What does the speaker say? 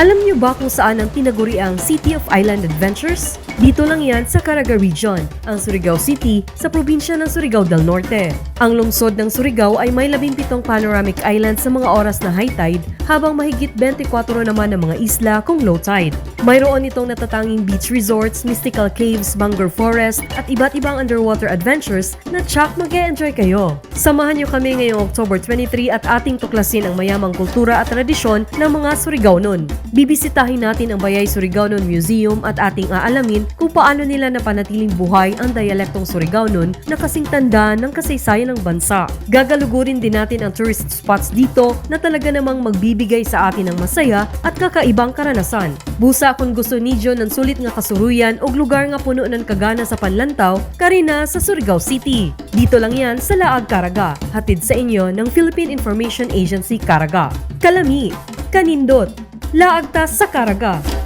Alam niyo ba kung saan ang tinaguriang City of Island Adventures? Dito lang yan sa Caraga Region, ang Surigao City sa probinsya ng Surigao del Norte. Ang lungsod ng Surigao ay may 17 panoramic island sa mga oras na high tide habang mahigit 24 naman ng mga isla kung low tide. Mayroon itong natatanging beach resorts, mystical caves, mangrove forest at iba't ibang underwater adventures na tsak mag enjoy kayo. Samahan niyo kami ngayong October 23 at ating tuklasin ang mayamang kultura at tradisyon ng mga Surigao-nun. Bibisitahin natin ang Bayay Surigao-nun Museum at ating aalamin kung paano nila napanatiling buhay ang dialektong Surigao-nun na kasing tanda ng kasaysayan ng bansa. Gagalugurin din natin ang tourist spots dito na talaga namang magbibigay sa atin ng masaya at kakaibang karanasan. Busa kung gusto nidyo ng sulit nga kasuruyan o lugar nga puno ng kagana sa panlantaw, karina sa Surigao City. Dito lang yan sa Laag Caraga, hatid sa inyo ng Philippine Information Agency Caraga. Kalami, Kanindot, Laag ta sa Caraga.